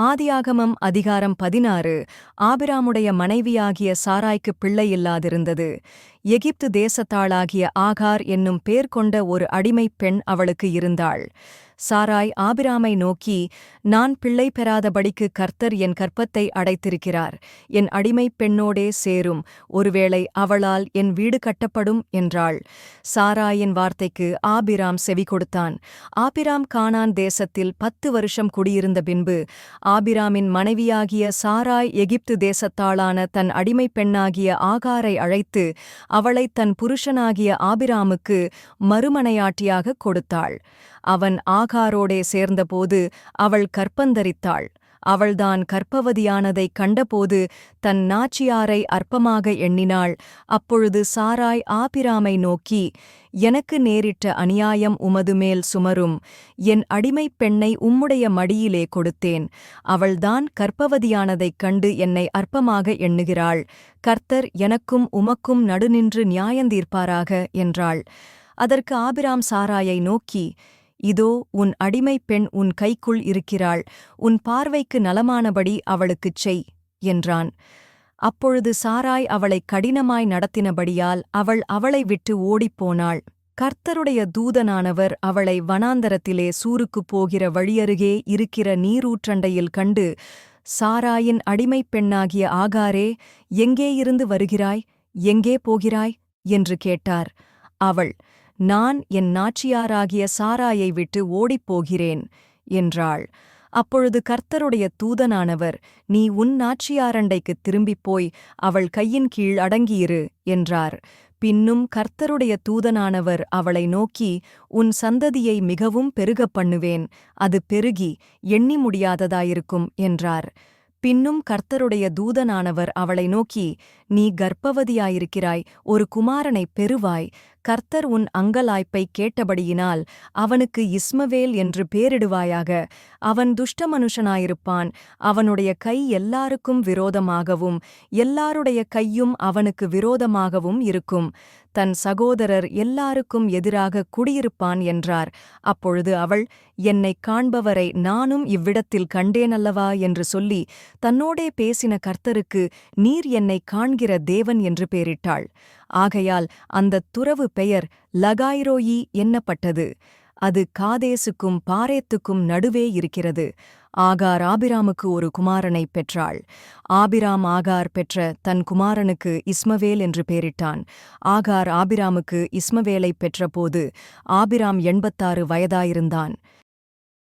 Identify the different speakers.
Speaker 1: ஆதியாகமம் அதிகாரம் பதினாறு. ஆபிராமுடைய மனைவியாகிய சாராய்க்குப் பிள்ளை இல்லாதிருந்தது. எகிப்து தேசத்தாளாகிய ஆகார் என்னும் பேர் கொண்ட ஒரு அடிமைப் பெண் அவளுக்கு இருந்தாள். சாராய் ஆபிராமை நோக்கி நான் பிள்ளை பெறாதபடிக்கு கர்த்தர் என் கற்பத்தை அடைத்திருக்கிறார். என் அடிமைப் பெண்ணோடே சேரும். ஒருவேளை அவளால் என் வீடு கட்டப்படும் என்றாள். சாராயின் வார்த்தைக்கு ஆபிராம் செவி கொடுத்தான். ஆபிராம் கானான் தேசத்தில் பத்து வருஷம் குடியிருந்த பின்பு ஆபிராமின் மனைவியாகிய சாராய் எகிப்து தேசத்தாளான தன் அடிமைப் பெண்ணாகிய ஆகாரை அழைத்து அவளைத் தன் புருஷனாகிய ஆபிராமுக்கு மறுமனையாட்டியாகக் கொடுத்தாள். அவன் ஆகாரோடே சேர்ந்தபோது அவள் கற்பந்தரித்தாள். அவள்தான் கற்பவதியானதைக் கண்டபோது தன் நாச்சியாரை அற்பமாக எண்ணினாள். அப்பொழுது சாராய் ஆபிராமை நோக்கி எனக்கு நேரிட்ட அநியாயம் உமது மேல் சுமரும். என் அடிமைப் பெண்ணை உம்முடைய மடியிலே கொடுத்தேன். அவள்தான் கற்பவதியானதைக் கண்டு என்னை அற்பமாக எண்ணுகிறாள். கர்த்தர் எனக்கும் உமக்கும் நடுநின்று நியாயந்தீர்ப்பாராக என்றாள். அதற்கு ஆபிராம் சாராயை நோக்கி இதோ உன் அடிமைப் பெண் உன் கைக்குள் இருக்கிறாள். உன் பார்வைக்கு நலமானபடி அவளுக்குச் செய் என்றான். அப்பொழுது சாராய் அவளைக் கடினமாய் நடத்தினபடியால் அவள் அவளை விட்டு ஓடிப்போனாள் கர்த்தருடைய தூதனானவர் அவளை வனாந்தரத்திலே சூருக்குப் போகிற வழியருகே இருக்கிற நீரூற்றண்டையில் கண்டு சாராயின் அடிமைப் பெண்ணாகிய ஆகாரே எங்கேயிருந்து வருகிறாய்? எங்கே போகிறாய்? என்று கேட்டார். அவள் நான் என் நாச்சியாராகிய சாராயை விட்டு ஓடிப்போகிறேன் என்றாள். அப்பொழுது கர்த்தருடைய தூதனானவர் நீ உன் நாச்சியாரண்டைக்குத் திரும்பிப் போய் அவள் கையின் கீழ் அடங்கியிரு என்றார். பின்னும் கர்த்தருடைய தூதனானவர் அவளை நோக்கி உன் சந்ததியை மிகவும் பெருகப் பண்ணுவேன் அது பெருகி எண்ணி முடியாததாயிருக்கும் என்றார். பின்னும் கர்த்தருடைய தூதனானவர் அவளை நோக்கி நீ கர்ப்பவதியாயிருக்கிறாய் ஒரு குமாரனைப் பெறுவாய் கர்த்தர் உன் அங்கலாய்ப்பைக் கேட்டபடியினால் அவனுக்கு இஸ்மவேல் என்று பேரிடுவாயாக. அவன் துஷ்ட மனுஷனாயிருப்பான் அவனுடைய கை எல்லாருக்கும் விரோதமாகவும் எல்லாருடைய கையும் அவனுக்கு விரோதமாகவும் இருக்கும். தன் சகோதரர் எல்லாருக்கும் எதிராக குடியிருப்பான் என்றார். அப்பொழுது அவள் என்னைக் காண்பவரை நானும் இவ்விடத்தில் கண்டேனல்லவா? என்று சொல்லி தன்னோடே பேசின கர்த்தருக்கு நீர் என்னைக் காண்கிற தேவன் என்று பேரிட்டாள். ஆகையால் அந்தத் துறவு பெயர் லகாய்ரோயி என்னப்பட்டது. அது காதேசுக்கும் பாரேத்துக்கும் நடுவே இருக்கிறது. ஆகார் ஆபிராமுக்கு ஒரு குமாரனைப் பெற்றாள். ஆபிராம் ஆகார் பெற்ற தன் குமாரனுக்கு இஸ்மவேல் என்று பேரிட்டான் ஆகார் ஆபிராமுக்கு இஸ்மவேலைப் பெற்றபோது ஆபிராம் எண்பத்தாறு வயதாயிருந்தான்.